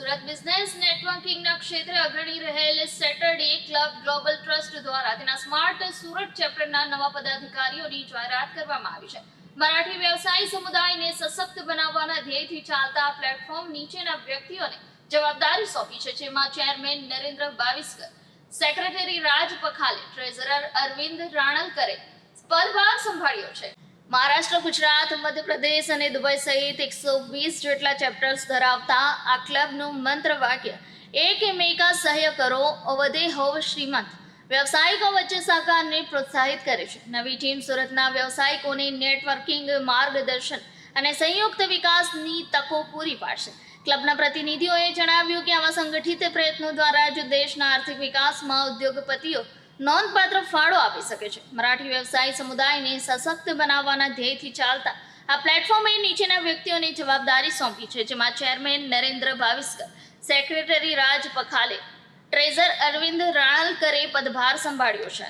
Surat business નેટવર્કિંગના ક્ષેત્રે અગ્રણી રહેલ સેટરડે ક્લબ ગ્લોબલ ટ્રસ્ટ દ્વારા તેના સ્માર્ટ સુરત ચેપ્ટરના નવા પદાધિકારીઓની જાહેરાત કરવામાં આવી છે. મરાઠી વ્યવસાયી સમુદાયને સશક્ત બનાવવાના ધ્યેયથી ચાલતા પ્લેટફોર્મ નીચેના વ્યક્તિઓને જવાબદારી સોંપી છે, જેમાં chairman Narendra Bawiskar, secretary Raj Pakhale, treasurer Arvind રાણલકરે પદભાર સંભાળ્યો છે. મહારાષ્ટ્ર, ગુજરાત, મધ્યપ્રદેશ અને દુબઈ સહિત એકસો વીસ જેટલા ચેપ્ટર્સ ધરાવતા આ ક્લબનું મંત્ર વાક્ય એક મેકા સહ્ય કરો, અવધે હોવ શ્રીમંત. વ્યવસાયિકો વચ્ચે સહકારને પ્રોત્સાહિત કરે છે. નવી ટીમ સુરતના વ્યવસાયિકોને નેટવર્કિંગ માર્ગદર્શન અને સંયુક્ત વિકાસની તકો પૂરી પાડશે. ક્લબના પ્રતિનિધિઓએ જણાવ્યું કે આવા સંગઠિત પ્રયત્નો દ્વારા જ દેશના આર્થિક વિકાસમાં ઉદ્યોગપતિઓ નોંધપાત્ર ફાળો આપી શકે છે. મરાઠી વ્યવસાય સમુદાયને સશક્ત બનાવવાના ધ્યેયથી ચાલતા આ પ્લેટફોર્મે નીચેના વ્યક્તિઓને જવાબદારી સોંપી છે, જેમાં chairman Narendra Bhaviskar secretary Raj Pakhale treasurer Arvind રાણલકરે પદભાર સંભાળ્યો છે.